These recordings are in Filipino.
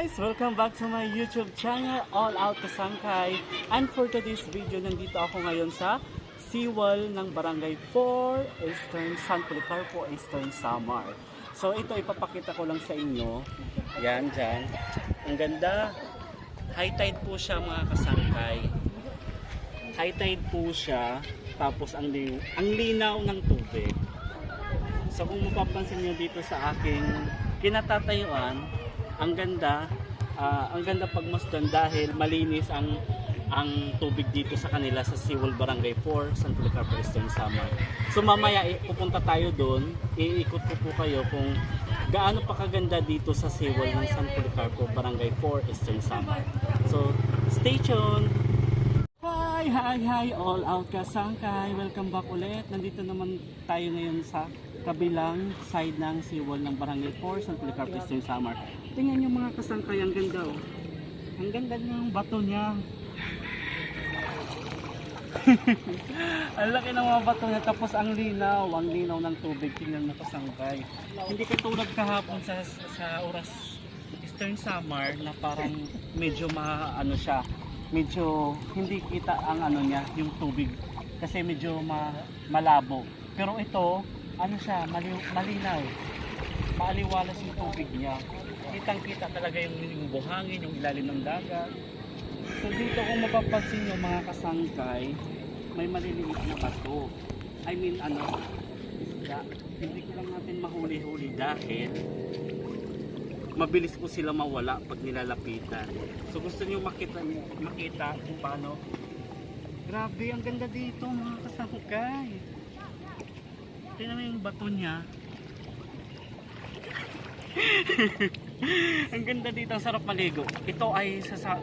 guys! Welcome back to my YouTube channel, All Out Kasangkay. And for today's video, nandito ako ngayon sa seawall ng Barangay 4, Eastern San Policarpo, Eastern Samar. So ito ipapakita ko lang sa inyo. Yan, dyan. Ang ganda. High tide po siya mga kasangkay. High tide po siya. Tapos ang, li- ang linaw ng tubig. So kung mapapansin nyo dito sa aking kinatatayuan, ang ganda, ah, ang ganda pagmasdan dahil malinis ang ang tubig dito sa kanila sa Seawall Barangay 4, San Policarpo Eastern Samar. So mamaya i- pupunta tayo doon, iikot ko po kayo kung gaano pa kaganda dito sa Seawall ng San Policarpo Barangay 4 Eastern Samar. So stay tuned! Hi, hi, hi, all out kasangkay. Welcome back ulit. Nandito naman tayo ngayon sa kabilang side ng seawall ng Barangay 4, San Policarpo Eastern Samar. Tingnan nyo mga kasangkay, ang ganda oh. Ang ganda ng bato niya. ang laki ng mga bato niya tapos ang linaw, ang linaw ng tubig. Tingnan mo kasangkay. Hindi katulad kahapon sa sa oras Eastern Samar na parang medyo ma ano siya, medyo hindi kita ang ano niya, yung tubig kasi medyo ma, malabo. Pero ito, ano siya, mali, malinaw. Maaliwalas yung tubig niya. Kitang kita talaga yung, yung buhangin, yung ilalim ng dagat. So dito kung mapapansin nyo mga kasangkay, may maliliit na bato. I mean ano, isda. Hindi ko lang natin mahuli-huli dahil mabilis po sila mawala pag nilalapitan. So gusto niyo makita makita kung paano. Grabe, ang ganda dito mga kasangkay. Tingnan mo yung bato niya. ang ganda dito, ang sarap maligo. Ito ay sa, sa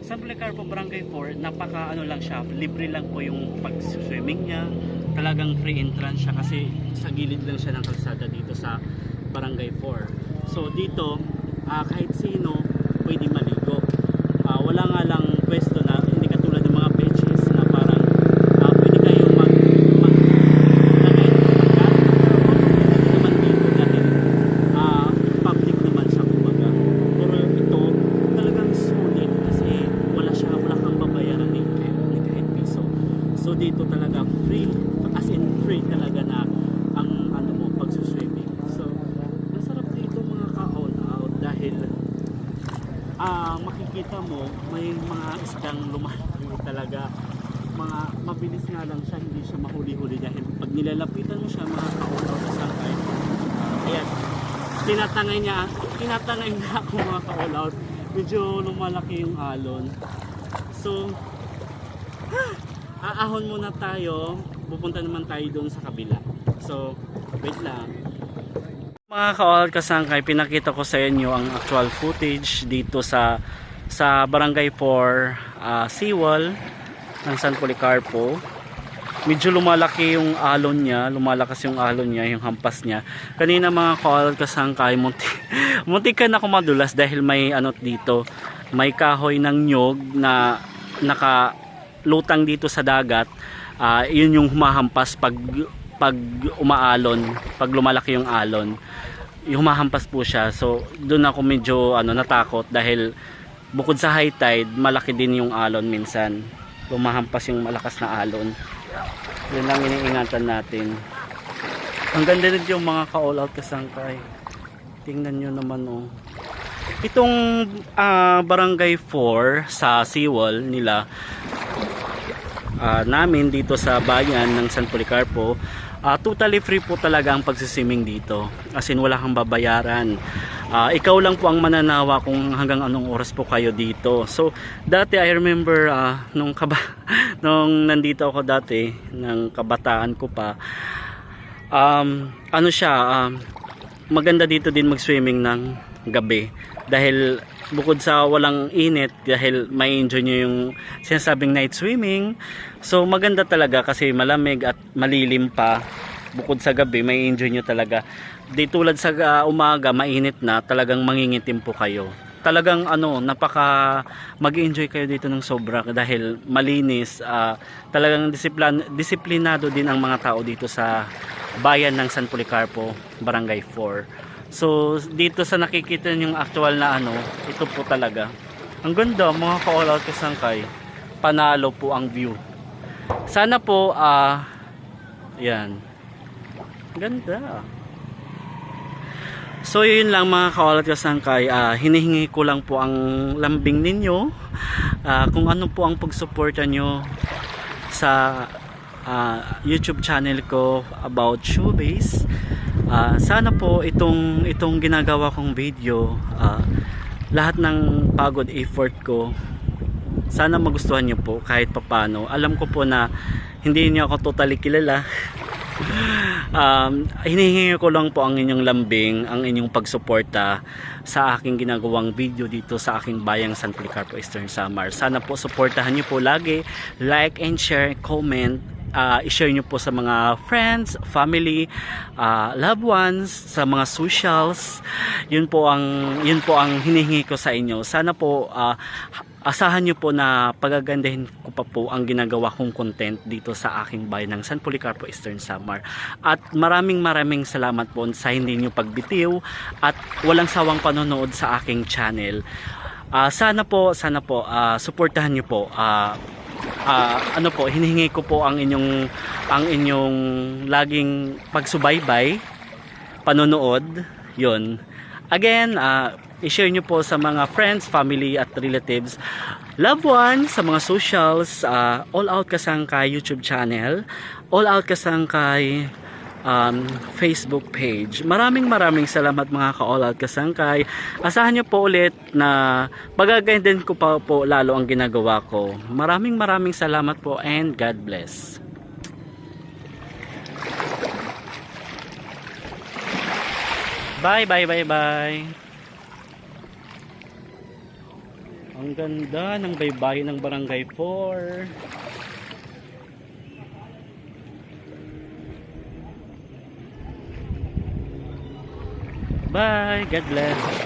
San Policarpo Barangay 4, napaka ano lang siya, libre lang po yung pag-swimming niya. Talagang free entrance siya kasi sa gilid lang siya ng kalsada dito sa Barangay 4. So dito, ah, kahit sino pwede maligo. Ah, wala nga lang pwesto na hindi katulad ng mga beaches na parang ah, pwede kayo mag, mag lagay ng pagkain. naman dito dahil ah, public naman siya kumbaga. Pero ito talagang sulit kasi wala siya, wala kang babayaran ni, ni kahit piso. So dito talaga free, as in free talaga na ang ano mo pagsuswimming. So ang sarap dito mga ka-all out dahil ah makikita mo may mga isdang lumalaki talaga. Mga mabilis nga lang siya hindi siya mahuli-huli dahil pag nilalapitan mo siya mga ka-all out sa sangkay ayan. Tinatangay niya tinatangay na ako mga ka-all out. Medyo lumalaki yung alon. So aahon muna tayo. Pupunta naman tayo doon sa kabila. So wait lang. Mga ka-all kasangkay pinakita ko sa inyo ang actual footage dito sa sa barangay 4 ah, seawall ng San Policarpo. Medyo lumalaki yung alon niya lumalakas yung alon niya yung hampas niya. Kanina mga ka-all kasangkay munti, munti ka na ako madulas dahil may ano dito. May kahoy ng nyog na naka lutang dito sa dagat ah, yun yung humahampas pag pag umaalon pag lumalaki yung alon. Yung humahampas po siya. So doon ako medyo ano natakot dahil bukod sa high tide malaki din yung alon minsan. Lumahampas yung malakas na alon. Yun lang iniingatan natin. Ang ganda rin yung mga ka-all out kasangkay tingnan nyo naman oh. Itong ah, barangay 4 sa seawall nila ah, namin dito sa bayan ng San Policarpo ah, totally free po talaga ang pagsiswimming dito. As in wala kang babayaran. Ah, ikaw lang po ang mananawa kung hanggang anong oras po kayo dito. So dati I remember ah, nung, kaba nung nandito ako dati ng kabataan ko pa um, ano siya um, maganda dito din mag swimming ng gabi dahil bukod sa walang init dahil may enjoy nyo yung sinasabing night swimming. So maganda talaga kasi malamig at malilim pa. Bukod sa gabi may enjoy nyo talaga. Di tulad sa ah, umaga mainit na talagang mangingitim po kayo. Talagang ano napaka mag-enjoy kayo dito ng sobra dahil malinis ah, talagang disiplan, disiplinado din ang mga tao dito sa bayan ng San Policarpo Barangay 4 So, dito sa nakikita yung actual na ano, ito po talaga. Ang ganda, mga ka-all out kasangkay. Panalo po ang view. Sana po, ah, yan. Ganda. So yun lang mga kawalat kasangkay, Ah, hinihingi ko lang po ang lambing ninyo. Ah, kung ano po ang pagsuporta nyo sa ah, YouTube channel ko about shoebase. Ah, sana po itong itong ginagawa kong video, ah, lahat ng pagod effort ko sana magustuhan nyo po kahit papano. Alam ko po na hindi niyo ako totally kilala. um, hinihingi ko lang po ang inyong lambing, ang inyong pagsuporta sa aking ginagawang video dito sa aking bayang San Policarpo Eastern Samar. Sana po suportahan niyo po lagi, like and share, comment, uh, i-share nyo po sa mga friends, family, uh, loved ones, sa mga socials. Yun po ang yun po ang hinihingi ko sa inyo. Sana po uh, asahan nyo po na pagagandahin ko pa po ang ginagawa kong content dito sa aking bayan ng San Policarpo Eastern Samar. At maraming maraming salamat po sa hindi nyo pagbitiw at walang sawang panonood sa aking channel. Ah, sana po, sana po, ah, suportahan nyo po. Ah, ah, ano po, hinihingi ko po ang inyong ang inyong laging pagsubaybay, panonood, 'yon. Again, ah, i-share nyo po sa mga friends, family at relatives, loved ones, sa mga socials, ah, All Out Kasangkay YouTube channel, All Out Kasangkay um, Facebook page. Maraming maraming salamat mga ka-all out kasangkay. Asahan nyo po ulit na pagagandin ko pa po lalo ang ginagawa ko. Maraming maraming salamat po and God bless. Bye, bye, bye, bye. Ang ganda ng baybayin ng Barangay 4. Bye. God bless.